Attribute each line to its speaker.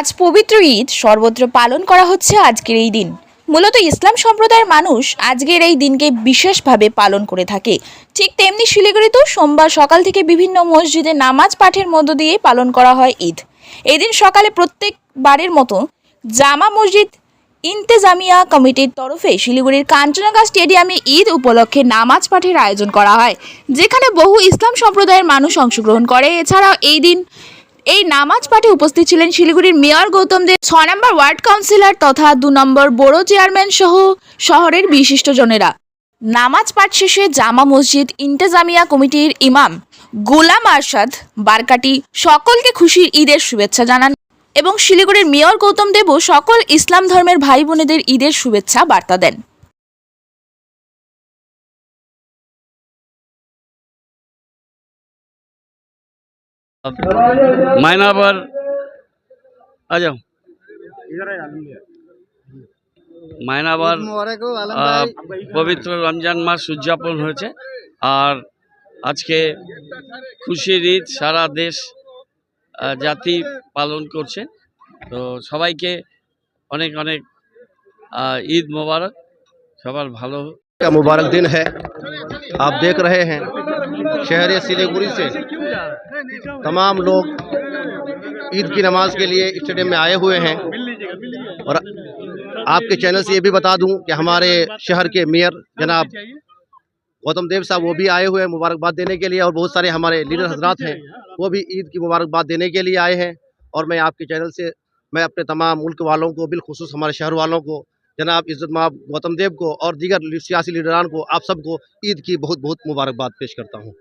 Speaker 1: আজ পবিত্র ঈদ, সর্বত্র পালন করা হচ্ছে আজকের এই দিন। মূলত ইসলাম সম্প্রদায়ের মানুষ আজকের এই দিনকে বিশেষভাবে পালন করে থাকে। ঠিক তেমনি শিলিগুড়িতেও সোমবার সকাল থেকে বিভিন্ন মসজিদে নামাজ পাঠের মধ্য দিয়ে পালন করা হয় ঈদ। এদিন সকালে প্রত্যেক প্রত্যেকবারের মতো জামা মসজিদ ইন্তেজামিয়া কমিটির তরফে শিলিগুড়ির কাঞ্চনগা স্টেডিয়ামে ঈদ উপলক্ষে নামাজ পাঠের আয়োজন করা হয়, যেখানে বহু ইসলাম সম্প্রদায়ের মানুষ অংশগ্রহণ করে। এছাড়াও এই দিন এই নামাজ পাঠে উপস্থিত ছিলেন শিলিগুড়ির মেয়র গৌতম দেব ছ নম্বর ওয়ার্ড কাউন্সিলর তথা দু নম্বর বড়ো চেয়ারম্যান সহ শহরের বিশিষ্টজনেরা নামাজ পাঠ শেষে জামা মসজিদ ইন্তেজামিয়া কমিটির ইমাম গোলাম আরশাদ বারকাটি সকলকে খুশির ঈদের শুভেচ্ছা জানান এবং শিলিগুড়ির মেয়র গৌতম দেবও সকল ইসলাম ধর্মের ভাই বোনেদের ঈদের শুভেচ্ছা বার্তা দেন।
Speaker 2: मायना पर आ जाओ মায়নাবার
Speaker 3: মোবারক হোক আলম
Speaker 2: আহ,
Speaker 3: ভাই
Speaker 2: পবিত্র রমজান মাস উদযাপন হয়েছে আর আজকে খুশির ঈদ সারা দেশ আহ, জাতি পালন করছে তো সবাইকে অনেক অনেক আহ, ঈদ মোবারক সবার ভালো হোক।
Speaker 4: का मुबारक दिन है आप देख रहे हैं शहर सिलीगुड़ी से तमाम लोग ईद की नमाज़ के लिए स्टेडियम में आए हुए हैं। और आपके चैनल से ये भी बता दूँ कि हमारे शहर के मेयर जनाब गौतम देव साहब वो भी आए हुए हैं मुबारकबाद देने के लिए और बहुत सारे हमारे लीडर हजरात हैं, वो भी ईद की मुबारकबाद देने के लिए आए हैं। और मैं आपके चैनल से, मैं अपने तमाम मुल्क वालों को, बिलखसूस हमारे शहर वालों को, जनाब इज़्ज़त माब गौतम देव को और दीगर सियासी लीडरान को, आप सबको ईद की बहुत बहुत मुबारकबाद पेश करता हूँ।